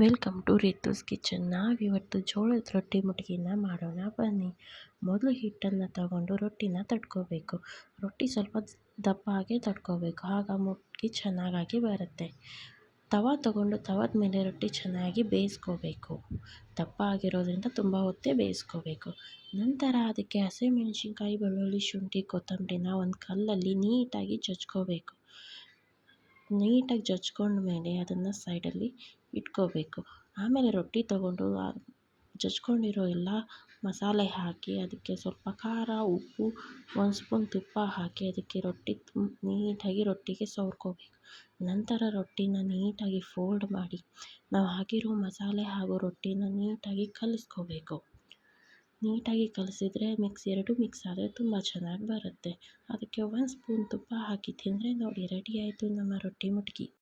Welcome to Ritu's kitchen. ನಾವಿವತ್ತು ಜೋಳದ ರೊಟ್ಟಿ ಮುಟ್ಗಿನ ಮಾಡೋಣ. ಬನ್ನಿ. ಮೊದಲು ಹಿಟ್ಟನ್ನು ತಗೊಂಡು ರೊಟ್ಟಿನ ತಡ್ಕೋಬೇಕು ರೊಟ್ಟಿ ಸ್ವಲ್ಪ ದಪ್ಪ ಆಗಿ ತಡ್ಕೋಬೇಕು ಆಗ ಮುಟ್ಗಿ ಚೆನ್ನಾಗಾಗಿ ಬರುತ್ತೆ. ತವ ತಗೊಂಡು ತವದ ಮೇಲೆ ರೊಟ್ಟಿ ಚೆನ್ನಾಗಿ ಬೇಯಿಸ್ಕೋಬೇಕು. ದಪ್ಪ ಆಗಿರೋದ್ರಿಂದ ತುಂಬ ಹೊತ್ತೇ ಬೇಯಿಸ್ಕೋಬೇಕು. ನಂತರ ಅದಕ್ಕೆ ಹಸಿಮೆಣ್ಸಿನ್ಕಾಯಿ, ಬೆಳ್ಳುಳ್ಳಿ, ಶುಂಠಿ, ಕೊತ್ತಂಬರಿನ ಒಂದು ಕಲ್ಲಲ್ಲಿ ನೀಟಾಗಿ ಜಜ್ಕೋಬೇಕು ನೀಟಾಗಿ ಜಜ್ಕೊಂಡ್ಮೇಲೆ ಅದನ್ನು ಸೈಡಲ್ಲಿ ಇಟ್ಕೋಬೇಕು. ಆಮೇಲೆ ರೊಟ್ಟಿ ತಗೊಂಡು ಜಜ್ಕೊಂಡಿರೋ ಎಲ್ಲ ಮಸಾಲೆ ಹಾಕಿ ಅದಕ್ಕೆ ಸ್ವಲ್ಪ ಖಾರ, ಉಪ್ಪು, ಒಂದು ಸ್ಪೂನ್ ತುಪ್ಪ ಹಾಕಿ ಅದಕ್ಕೆ ರೊಟ್ಟಿ ನೀಟಾಗಿ ರೊಟ್ಟಿಗೆ ಸವರ್ಕೋಬೇಕು. ನಂತರ ರೊಟ್ಟಿನ ನೀಟಾಗಿ ಫೋಲ್ಡ್ ಮಾಡಿ ನಾವು ಹಾಕಿರೋ ಮಸಾಲೆ ಹಾಗೂ ರೊಟ್ಟಿನ ನೀಟಾಗಿ ಕಲಿಸ್ಕೋಬೇಕು. ನೀಟಾಗಿ ಕಲಸಿದ್ರೆ ಮಿಕ್ಸ್ ಎರಡು ಮಿಕ್ಸ್ ಆದರೆ ತುಂಬ ಚೆನ್ನಾಗಿ ಬರುತ್ತೆ. ಅದಕ್ಕೆ ಒಂದು ಸ್ಪೂನ್ ತುಪ್ಪ ಹಾಕಿ ತಿಂದರೆ ನೋಡಿ ರೆಡಿ ಆಯಿತು ನಮ್ಮ ರೊಟ್ಟಿ ಮುಟ್ಗಿ.